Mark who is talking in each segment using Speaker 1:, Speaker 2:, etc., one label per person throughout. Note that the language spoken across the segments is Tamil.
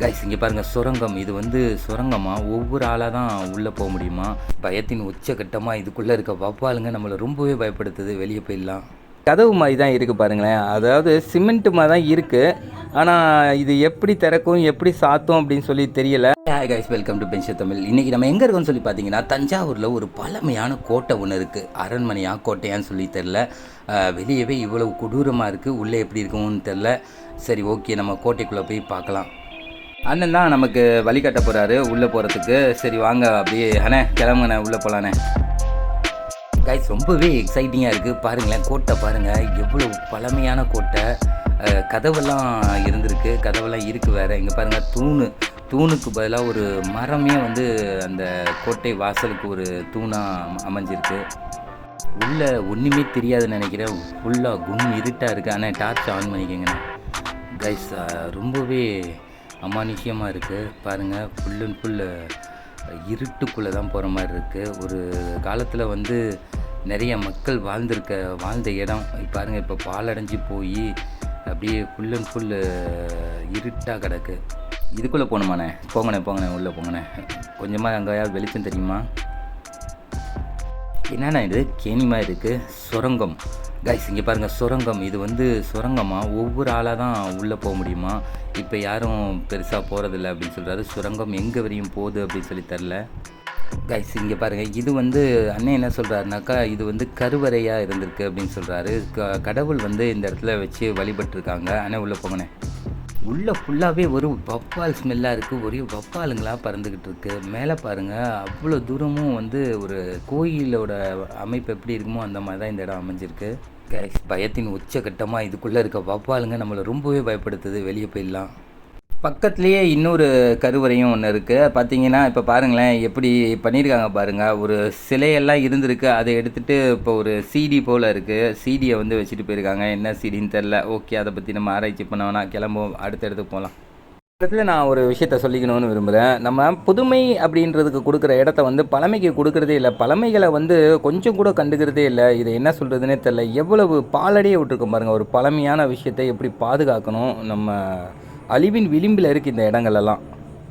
Speaker 1: கைஸ் இங்கே பாருங்கள் சுரங்கம். இது வந்து சுரங்கமாக ஒவ்வொரு ஆளாக தான் உள்ளே போக முடியுமா? பயத்தின் உச்சகட்டமாக இதுக்குள்ளே இருக்க வவ்வாலுங்க நம்மளை ரொம்பவே பயப்படுத்துது. வெளியே போயிடலாம். கதவு மாதிரி தான் இருக்குது பாருங்களேன். அதாவது சிமெண்ட் மாதிரி தான் இருக்குது ஆனால் இது எப்படி திறக்கும் எப்படி சாத்தும் அப்படின்னு சொல்லி தெரியல. Hi guys welcome to pension Tamil இன்றைக்கி நம்ம எங்கே இருக்கோம்னு சொல்லி பார்த்தீங்கன்னா தஞ்சாவூரில் ஒரு பழமையான கோட்டை ஒன்று இருக்குது அரண்மனையா கோட்டையான்னு சொல்லி தெரில வெளியவே இவ்வளவு கொடூரமாக இருக்குது உள்ளே எப்படி இருக்கும்னு தெரில சரி ஓகே நம்ம கோட்டைக்குள்ளே போய் பார்க்கலாம். அண்ணன் தான் நமக்கு வழிகாட்ட போகிறாரு உள்ளே போகிறதுக்கு சரி வாங்க அப்படியே அண்ணே கிளம்புங்கண்ணே உள்ளே போகலாண்ணே கைஸ் ரொம்பவே எக்ஸைட்டிங்காக இருக்குது பாருங்களேன் கோட்டை பாருங்கள் எவ்வளோ பழமையான கோட்டை. கதவெல்லாம் இருந்திருக்கு. கதவெல்லாம் இருக்குது வேறு. இங்கே பாருங்கள் தூணு. தூணுக்கு பதிலாக ஒரு மரமே வந்து அந்த கோட்டை வாசலுக்கு ஒரு தூணாக அமைஞ்சிருக்கு. உள்ளே ஒன்றுமே தெரியாதுன்னு நினைக்கிறேன். ஃபுல்லாக கும் இருட்டாக இருக்குது ஆனால் டார்ச் ஆன் பண்ணிக்கோங்கண்ணே. கைஸ் ரொம்பவே அமானுஷ்யமாக இருக்குது பாருங்கள் ஃபுல் அண்ட் ஃபுல் இருட்டுக்குள்ளே தான் போகிற மாதிரி இருக்குது ஒரு காலத்தில் வந்து நிறைய மக்கள் வாழ்ந்திருக்க வாழ்ந்த இடம். பாருங்கள் பாருங்க இப்போ பாலடைஞ்சு போய் அப்படியே ஃபுல் அண்ட் ஃபுல் இருட்டாக கிடக்கு. இதுக்குள்ளே போகணுமாண்ணே? போங்கண்ணே போங்கண்ணே உள்ளே போங்கண்ணே. கொஞ்சமாக அங்கேயாவது வெளிச்சம் தெரியுமா? என்னண்ணா இது? கேணி மாதிரி இருக்குது சுரங்கம். கைஸ் இங்கே பாருங்கள் சுரங்கம். இது வந்து சுரங்கமாக ஒவ்வொரு ஆளாக தான் உள்ளே போக முடியுமா? இப்போ யாரும் பெருசாக போகிறதில்ல அப்படின்னு சொல்கிறாரு சுரங்கம் எங்கே வரையும் போகுது அப்படின்னு சொல்லி தெரில கைஸ் இங்கே பாருங்கள் இது வந்து அண்ணன் என்ன சொல்கிறாருனாக்கா இது வந்து கருவறையாக இருந்திருக்கு அப்படின்னு சொல்கிறாரு க கடவுள் வந்து இந்த இடத்துல வச்சு வழிபட்டிருக்காங்க. அண்ணன் உள்ளே போங்கண்ணே. உள்ளே ஃபுல்லாகவே ஒரு வப்பால் ஸ்மெல்லாக இருக்குது ஒரே வப்பாலுங்களா பறந்துக்கிட்டு இருக்கு. மேலே பாருங்கள் அவ்வளோ தூரமும் வந்து ஒரு கோயிலோட அமைப்பு எப்படி இருக்குமோ அந்த மாதிரி தான் இந்த இடம் அமைஞ்சிருக்கு. பயத்தின் உச்சகட்டமாக இதுக்குள்ளே இருக்க வப்பாலுங்க நம்மளை ரொம்பவே பயப்படுத்துது. வெளியே போயிடலாம். பக்கத்துலேயே இன்னொரு கருவறையும் ஒன்று இருக்குது பார்த்தீங்கன்னா இப்போ பாருங்களேன் எப்படி பண்ணியிருக்காங்க பாருங்கள் ஒரு சிலையெல்லாம் இருந்திருக்கு. அதை எடுத்துகிட்டு இப்போ ஒரு சிடி போல் இருக்குது சிடியை வந்து வச்சுட்டு போயிருக்காங்க. என்ன சிடின்னு தெரில ஓகே அதை பற்றி நம்ம ஆராய்ச்சி பண்ண கிளம்புவோம். அடுத்த இடத்துக்கு போகலாம் இடத்துல நான் ஒரு விஷயத்த சொல்லிக்கணும்னு விரும்புகிறேன் நம்ம புதுமை அப்படின்றதுக்கு கொடுக்குற இடத்த வந்து பழமைக்கு கொடுக்குறதே இல்லை. பழமைகளை வந்து கொஞ்சம் கூட கண்டுக்கிறதே இல்லை. இதை என்ன சொல்கிறதுனே தெரில எவ்வளவு பாலடியே விட்டுருக்கோம் பாருங்கள் ஒரு பழமையான விஷயத்தை எப்படி பாதுகாக்கணும் நம்ம அழிவின் விளிம்பில் இருக்குது இந்த இடங்களெல்லாம்.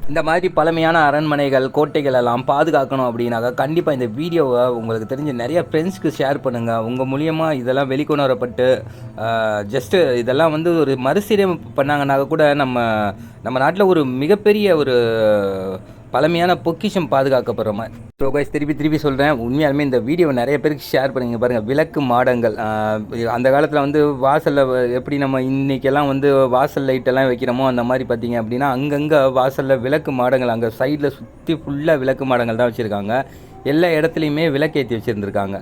Speaker 1: இந்த மாதிரி பழமையான அரண்மனைகள் கோட்டைகள் எல்லாம் பாதுகாக்கணும் அப்படின்னாக்கா கண்டிப்பாக இந்த வீடியோவை உங்களுக்கு தெரிஞ்ச நிறைய ஃப்ரெண்ட்ஸ்க்கு ஷேர் பண்ணுங்கள் உங்கள் மூலியமாக இதெல்லாம் வெளிக்கொணரப்பட்டு ஜஸ்ட்டு இதெல்லாம் வந்து ஒரு மறுசீரமைப்பு பண்ணாங்கன்னாக்கா கூட நம்ம நம்ம நாட்டில் ஒரு மிகப்பெரிய ஒரு பழமையான பொக்கிஷம் பாதுகாக்கப்படுற மாதிரி. ஸோ கைஸ் திருப்பி திருப்பி சொல்கிறேன் உண்மையாலுமே இந்த வீடியோவை நிறைய பேருக்கு ஷேர் பண்ணுங்க பாருங்கள் விளக்கு மாடங்கள் அந்த காலத்தில் வந்து வாசலில் எப்படி நம்ம இன்றைக்கெல்லாம் வந்து வாசல் லைட்டெல்லாம் வைக்கிறோமோ அந்த மாதிரி பார்த்தீங்க அப்படின்னா அங்கங்கே வாசலில் விளக்கு மாடங்கள் அங்கே சைடில் சுற்றி ஃபுல்லாக விளக்கு மாடங்கள் தான் வச்சுருக்காங்க. எல்லா இடத்துலையுமே விளக்கேற்றி வச்சுருந்துருக்காங்க.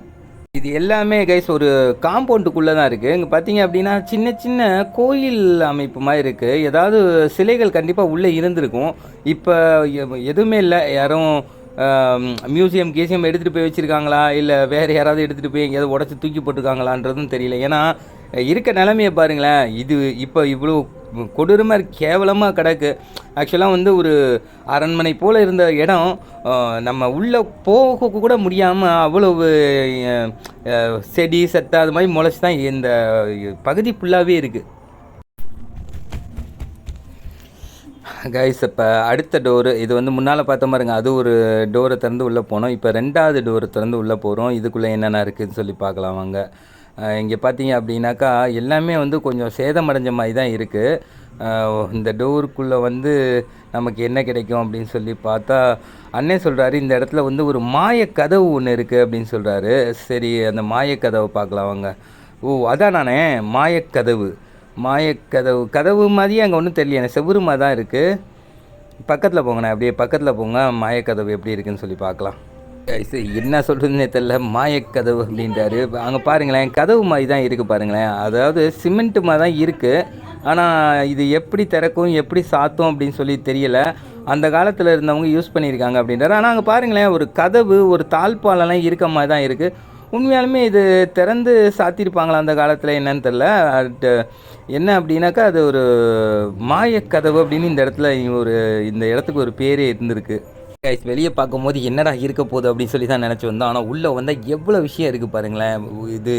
Speaker 1: இது எல்லாமே கைஸ் ஒரு காம்பவுண்டுக்குள்ளே தான் இருக்குது இங்கே பார்த்தீங்க அப்படின்னா சின்ன சின்ன கோயில் அமைப்பு மாதிரி இருக்குது ஏதாவது சிலைகள் கண்டிப்பாக உள்ளே இருந்திருக்கும். இப்போ எதுவுமே இல்லை. யாரும் மியூசியம் கேசியம் எடுத்துகிட்டு போய் வச்சுருக்காங்களா? இல்லை வேறு யாராவது எடுத்துகிட்டு போய் எங்கேயாவது உடச்சி தூக்கி போட்டுருக்காங்களான்றதும் தெரியல. ஏன்னா இருக்க நிலமையை பாருங்களேன். இது இப்போ இவ்வளோ கொடூரமாக கேவலமாக கிடக்கு. ஆக்சுவலாக வந்து ஒரு அரண்மனை போல் இருந்த இடம் நம்ம உள்ளே போக கூட முடியாமல் அவ்வளவு செடி செத்தை அது மாதிரி முளைச்சி தான் இந்த பகுதி ஃபுல்லாகவே இருக்குது கைஸ் இப்போ அடுத்த டோரு இது வந்து முன்னால் பார்த்த பாருங்க அது ஒரு டோரை திறந்து உள்ளே போனோம். இப்போ ரெண்டாவது டோரை திறந்து உள்ளே போகிறோம் இதுக்குள்ளே என்னென்ன இருக்குதுன்னு சொல்லி பார்க்கலாம் வாங்க. இங்கே பார்த்தீங்க அப்படின்னாக்கா எல்லாமே வந்து கொஞ்சம் சேதமடைஞ்ச மாதிரி தான் இருக்குது இந்த டோருக்குள்ளே வந்து நமக்கு என்ன கிடைக்கும் அப்படின்னு சொல்லி பார்த்தா அண்ணே சொல்கிறாரு இந்த இடத்துல வந்து ஒரு மாய கதவு ஒன்று இருக்குது அப்படின்னு சொல்கிறாரு சரி அந்த மாயக்கதவை பார்க்கலாம் வாங்க. ஓ அதான் நானே மாயக்கதவு மாயக்கதவு கதவு மாதிரியே அங்கே ஒன்றும் தெரியல செவ்வறு மாதிரி தான் இருக்குது பக்கத்தில் போங்கண்ணே அப்படியே பக்கத்தில் போங்க மாயக்கதவு எப்படி இருக்குன்னு சொல்லி பார்க்கலாம். என்ன சொல்கிறதுனே தெரில மாயக்கதவு அப்படின்றாரு. அங்கே பாருங்களேன் கதவு மாதிரி தான் இருக்குது பாருங்களேன். அதாவது சிமெண்ட் மாதிரி தான் இருக்குது ஆனால் இது எப்படி திறக்கும் எப்படி சாத்தும் அப்படின்னு சொல்லி தெரியல. அந்த காலத்தில் இருந்தவங்க யூஸ் பண்ணியிருக்காங்க அப்படின்றாரு. ஆனால் அங்கே பாருங்களேன் ஒரு கதவு ஒரு தாழ்பாலெல்லாம் இருக்க மாதிரி தான் இருக்குது உண்மையாலுமே இது திறந்து சாத்தியிருப்பாங்களா அந்த காலத்தில் என்னன்னு தெரில என்ன அப்படின்னாக்கா அது ஒரு மாயக்கதவு அப்படின்னு இந்த இடத்துல ஒரு இந்த இடத்துக்கு ஒரு பேரே இருந்திருக்கு. கைஸ் வெளியே பார்க்கும்போது என்னடா இருக்க போகுது அப்படின்னு சொல்லி தான் நினச்சி வந்தோம். ஆனால் உள்ளே வந்தால் எவ்வளோ விஷயம் இருக்குது பாருங்களேன். இது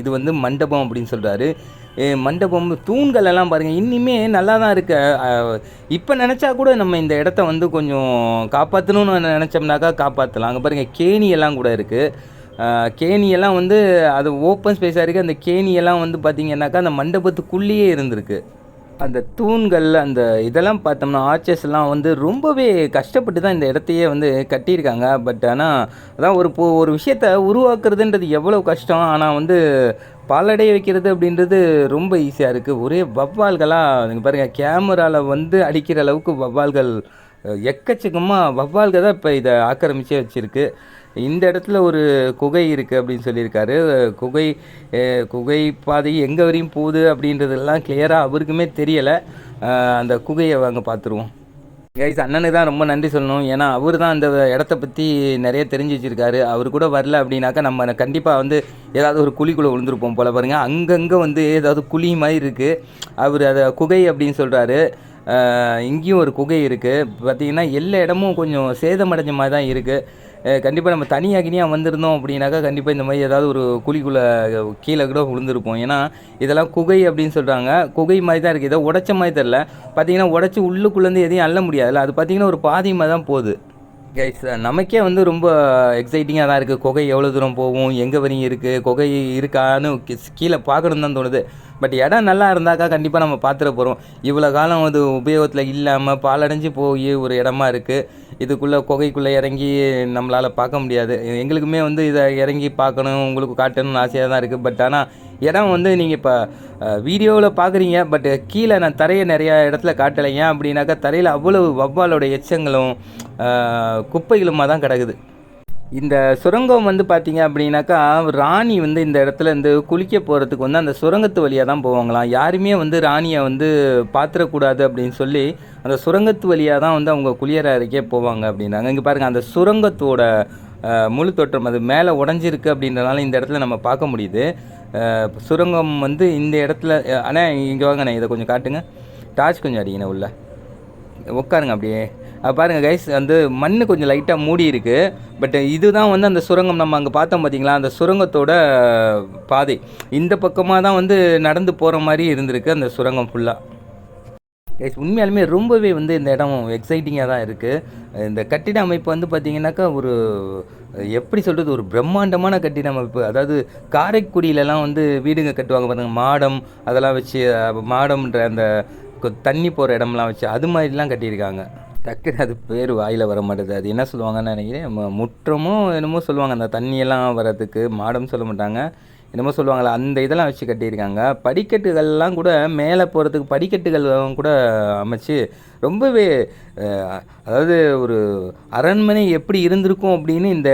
Speaker 1: இது வந்து மண்டபம் அப்படின்னு சொல்கிறாரு மண்டபம் தூண்கள் எல்லாம் பாருங்கள் இன்னுமே நல்லா தான் இருக்கு. இப்போ நினச்சா கூட நம்ம இந்த இடத்த வந்து கொஞ்சம் காப்பாற்றணும்னு நினச்சோம்னாக்கா காப்பாற்றலாம் அங்கே பாருங்கள் கேணியெல்லாம் கூட இருக்குது கேணியெல்லாம் வந்து அது ஓப்பன் ஸ்பேஸாக இருக்குது அந்த கேணியெல்லாம் வந்து பார்த்திங்கன்னாக்கா அந்த மண்டபத்துக்குள்ளேயே இருந்திருக்கு. அந்த தூண்கள் அந்த இதெல்லாம் பார்த்தோம்னா ஆர்ச்சஸ்லாம் வந்து ரொம்பவே கஷ்டப்பட்டு தான் இந்த இடத்தையே வந்து கட்டியிருக்காங்க. பட் ஆனால் அதான் ஒரு பொ ஒரு விஷயத்த உருவாக்குறதுன்றது எவ்வளோ கஷ்டம். ஆனால் வந்து பாலடைய வைக்கிறது அப்படின்றது ரொம்ப ஈஸியாக இருக்குது ஒரே வவ்வால்களாக நீங்கள் பாருங்கள் கேமராவில் வந்து அடிக்கிற அளவுக்கு வவ்வால்கள் எக்கச்சக்கமாக வவ்வால்கள் தான் இப்போ இதை ஆக்கிரமிச்சே வச்சுருக்கு. இந்த இடத்துல ஒரு குகை இருக்குது அப்படின்னு சொல்லியிருக்காரு. குகை குகை பாதை எங்கே வரையும் போகுது அப்படின்றதெல்லாம் கிளியராக அவருக்குமே தெரியலை. அந்த குகையை வாங்க பார்த்துருவோம் கைஸ் அண்ணனுக்கு தான் ரொம்ப நன்றி சொல்லணும். ஏன்னா அவர் தான் அந்த இடத்த பற்றி நிறைய தெரிஞ்சு வச்சுருக்காரு. அவர் கூட வரல அப்படின்னாக்கா நம்ம கண்டிப்பாக வந்து ஏதாவது ஒரு குழிக்குள்ளே விழுந்திருப்போம் போல பாருங்க. அங்கங்கே வந்து ஏதாவது குழி மாதிரி இருக்குது அவர் அதை குகை அப்படின்னு சொல்கிறாரு இங்கேயும் ஒரு குகை இருக்குது பார்த்தீங்கன்னா எல்லா இடமும் கொஞ்சம் சேதமடைஞ்ச மாதிரி தான் இருக்குது கண்டிப்பாக நம்ம தனியாகினியாக வந்திருந்தோம் அப்படின்னாக்கா கண்டிப்பாக இந்த மாதிரி ஏதாவது ஒரு குழிக்குள்ளே கீழே கூட விழுந்திருப்போம். ஏன்னா இதெல்லாம் குகை அப்படின்னு சொல்கிறாங்க குகை மாதிரி தான் இருக்குது இதை உடைச்ச மாதிரி தெரில பார்த்தீங்கன்னா உடச்சி உள்ளுக்குள்ளேருந்து எதையும் அள்ள முடியாதுல்ல. அது பார்த்தீங்கன்னா ஒரு பாதி மாதிரி தான் போகுது. கைஸ் நமக்கே வந்து ரொம்ப எக்ஸைட்டிங்காக தான் இருக்குது குகை எவ்வளோ தூரம் போகும்? எங்கே வரையும் இருக்குது குகை இருக்கான்னு கீழே பார்க்கணும் தான் தோணுது. பட் இடம் நல்லா இருந்தாக்கா கண்டிப்பாக நம்ம பார்த்துட போகிறோம் இவ்வளோ காலம் அது உபயோகத்தில் இல்லாமல் பாலடைஞ்சு போய் ஒரு இடமா இருக்குது இதுக்குள்ளே குகைக்குள்ளே இறங்கி நம்மளால் பார்க்க முடியாது. எங்களுக்குமே வந்து இதை இறங்கி பார்க்கணும் உங்களுக்கு காட்டணும்னு ஆசையாக தான் இருக்குது பட் ஆனால் இடம் வந்து நீங்கள் இப்போ வீடியோவில் பார்க்குறீங்க பட் கீழே நான் தரையை நிறையா இடத்துல காட்டலைங்க. அப்படின்னாக்கா தரையில் அவ்வளவு வவ்வாலோட எச்சங்களும் குப்பைகளுமாக தான் கிடக்குது. இந்த சுரங்கம் வந்து பார்த்தீங்க அப்படின்னாக்கா ராணி வந்து இந்த இடத்துல இருந்து குளிக்க போகிறதுக்கு வந்து அந்த சுரங்கத்து வழியாக தான் போவாங்களாம். யாருமே வந்து ராணியை வந்து பாத்திரக்கூடாது அப்படின்னு சொல்லி அந்த சுரங்கத்து வழியாக தான் வந்து அவங்க குளியற அறைக்கே போவாங்க அப்படின்னாங்க. இங்கே பாருங்கள் அந்த சுரங்கத்தோட முழு தோற்றம் அது மேலே உடஞ்சிருக்கு அப்படின்றனால இந்த இடத்துல நம்ம பார்க்க முடியுது. சுரங்கம் வந்து இந்த இடத்துல அஹ், அண்ணா இங்கே வாங்கண்ணே இதை கொஞ்சம் காட்டுங்க. டார்ச் கொஞ்சம் அடிங்கண்ணே உள்ள. உட்காருங்க அப்படியே. பாருங்கள் கைஸ் வந்து மண் கொஞ்சம் லைட்டாக மூடி இருக்குது பட் இதுதான் வந்து அந்த சுரங்கம். நம்ம அங்கே பார்த்தோம் பார்த்தீங்களா அந்த சுரங்கத்தோட பாதை. இந்த பக்கமாக தான் வந்து நடந்து போகிற மாதிரி இருந்திருக்கு அந்த சுரங்கம் ஃபுல்லாக கைஸ் உண்மையாலுமே ரொம்பவே வந்து இந்த இடம் எக்ஸைட்டிங்காக தான் இருக்குது இந்த கட்டிட அமைப்பு வந்து பார்த்திங்கனாக்கா ஒரு எப்படி சொல்கிறது ஒரு பிரம்மாண்டமான கட்டிட அமைப்பு. அதாவது காரைக்குடியிலலாம் வந்து வீடுங்க கட்டுவாங்க பாருங்க மாடம் அதெல்லாம் வச்சு மாடம்ன்ற அந்த கொ- தண்ணி போகிற இடம்லாம் வச்சு அது மாதிரிலாம் கட்டியிருக்காங்க. டக்குனு அது பேர் வாயில் வர மாட்டேது. அது என்ன சொல்லுவாங்கன்னு நினைக்கிறேன் முற்றமும் என்னமோ சொல்லுவாங்க. அந்த தண்ணியெல்லாம் வர்றதுக்கு மாடம் சொல்ல மாட்டாங்க. என்னமோ சொல்லுவாங்களே அந்த இதெல்லாம் வச்சு கட்டியிருக்காங்க. படிக்கட்டுகள்லாம் கூட மேலே போகிறதுக்கு படிக்கட்டுகள் கூட அமைச்சு ரொம்பவே அதாவது ஒரு அரண்மனை எப்படி இருந்திருக்கும் அப்படின்னு இந்த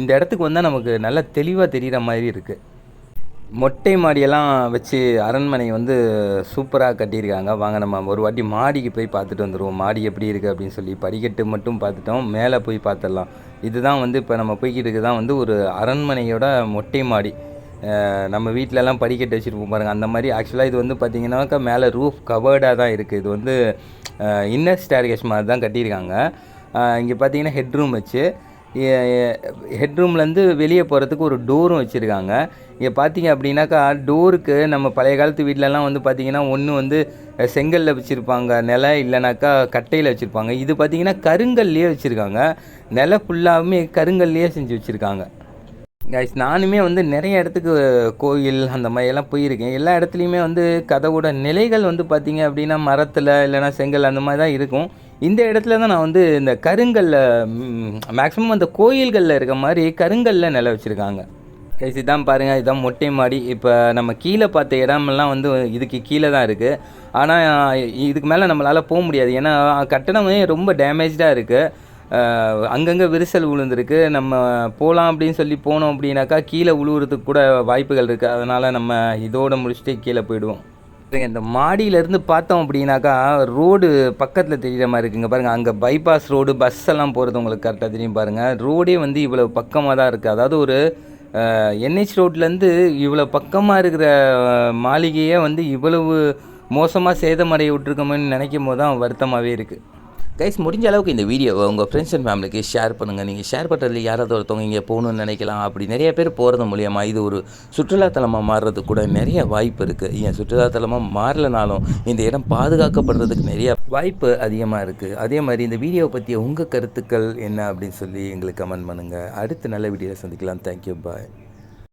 Speaker 1: இந்த இடத்துக்கு வந்தால் நமக்கு நல்லா தெளிவாக தெரிகிற மாதிரி இருக்குது மொட்டை மாடியெல்லாம் வச்சு அரண்மனை வந்து சூப்பராக கட்டியிருக்காங்க. வாங்க நம்ம ஒரு வாட்டி மாடிக்கு போய் பார்த்துட்டு வந்துடுவோம் மாடி எப்படி இருக்குது அப்படின்னு சொல்லி படிக்கட்டு மட்டும் பார்த்துட்டோம். மேலே போய் பார்த்துடலாம். இதுதான் வந்து இப்போ நம்ம போய்கிட்டு இருக்குது தான் வந்து ஒரு அரண்மனையோட மொட்டை மாடி. நம்ம வீட்டிலலாம் படிக்கட்டு வச்சுருப்போம் பாருங்கள் அந்த மாதிரி ஆக்சுவலாக இது வந்து பார்த்திங்கனாக்கா மேலே ரூஃப் கவர்டாக தான் இருக்குது இது வந்து இன்னர் ஸ்டேர்கேஸ் மாதிரி தான் கட்டியிருக்காங்க. இங்கே பார்த்தீங்கன்னா ஹெட்ரூம் வச்சு ஹெட்ரூம்லேருந்து வெளியே போகிறதுக்கு ஒரு டோரும் வச்சுருக்காங்க. இங்கே பார்த்தீங்க அப்படின்னாக்கா டோருக்கு நம்ம பழைய காலத்து வீட்டிலலாம் வந்து பார்த்தீங்கன்னா ஒன்று வந்து செங்கல்ல வச்சுருப்பாங்க. நிலை இல்லைனாக்கா கட்டையில் வச்சுருப்பாங்க. இது பார்த்திங்கன்னா கருங்கல்லையே வச்சுருக்காங்க. நிலை ஃபுல்லாகவுமே கருங்கல்லையே செஞ்சு வச்சுருக்காங்க. கைஸ் நானுமே வந்து நிறைய இடத்துக்கு கோயில் அந்த மாதிரியெல்லாம் போயிருக்கேன். எல்லா இடத்துலையுமே வந்து கதவோட நிலைகள் வந்து பார்த்திங்க அப்படின்னா மரத்தில் இல்லைன்னா செங்கல் அந்த மாதிரி தான் இருக்கும். இந்த இடத்துல தான் நான் வந்து இந்த கருங்கல்ல மேக்ஸிமம் அந்த கோயில்களில் இருக்க மாதிரி கருங்கல்ல நில வச்சுருக்காங்க. கைஸ் இதான் பாருங்கள் இதுதான் மொட்டை மாடி. இப்போ நம்ம கீழே பார்த்த இடமெல்லாம் வந்து இதுக்கு கீழே தான் இருக்குது ஆனால் இதுக்கு மேலே நம்மளால் போக முடியாது. ஏன்னா கட்டணமே ரொம்ப டேமேஜாக இருக்குது அங்கங்கே விரிசல் விழுந்திருக்கு. நம்ம போகலாம் அப்படின்னு சொல்லி போனோம் அப்படின்னாக்கா கீழே விழுவுறதுக்கு கூட வாய்ப்புகள் இருக்குது அதனால் நம்ம இதோட முடிச்சுட்டு கீழே போயிடுவோம். இந்த மாடியிலேருந்து பார்த்தோம் அப்படின்னாக்கா ரோடு பக்கத்தில் தெரிகிற மாதிரி இருக்குங்க. பாருங்கள் அங்கே பைபாஸ் ரோடு பஸ் எல்லாம் போகிறது உங்களுக்கு கரெக்டாக தெரியும் பாருங்கள் ரோடே வந்து இவ்வளோ பக்கமாக தான் இருக்குது அதாவது ஒரு என்ஹெச் ரோட்லேருந்து இவ்வளோ பக்கமாக இருக்கிற மாளிகையை வந்து இவ்வளவு மோசமாக சேதமடைய விட்டுருக்கோமேன்னு நினைக்கும் போது தான் வருத்தமாகவே இருக்குது கைஸ் முடிஞ்ச அளவுக்கு இந்த வீடியோவை உங்கள் ஃப்ரெண்ட்ஸ் அண்ட் ஃபேமிலிக்கு ஷேர் பண்ணுங்கள் நீங்கள் ஷேர் பண்ணுறதுல யாராவது ஒருத்தவங்க இங்கே போகணும்னு நினைக்கலாம். அப்படி நிறைய பேர் போகிறது மூலியமாக இது ஒரு சுற்றுலாத்தலமாக மாறுறதுக்கு கூட நிறைய வாய்ப்பு இருக்குது ஏன் சுற்றுலாத்தலமாக மாறலனாலும் இந்த இடம் பாதுகாக்கப்படுறதுக்கு நிறைய வாய்ப்பு அதிகமாக இருக்குது அதே மாதிரி இந்த வீடியோவை பற்றிய உங்கள் கருத்துக்கள் என்ன அப்படின்னு சொல்லி எங்களுக்கு கமெண்ட் பண்ணுங்கள் அடுத்த நல்ல வீடியோவில் சந்திக்கலாம். Thank you bye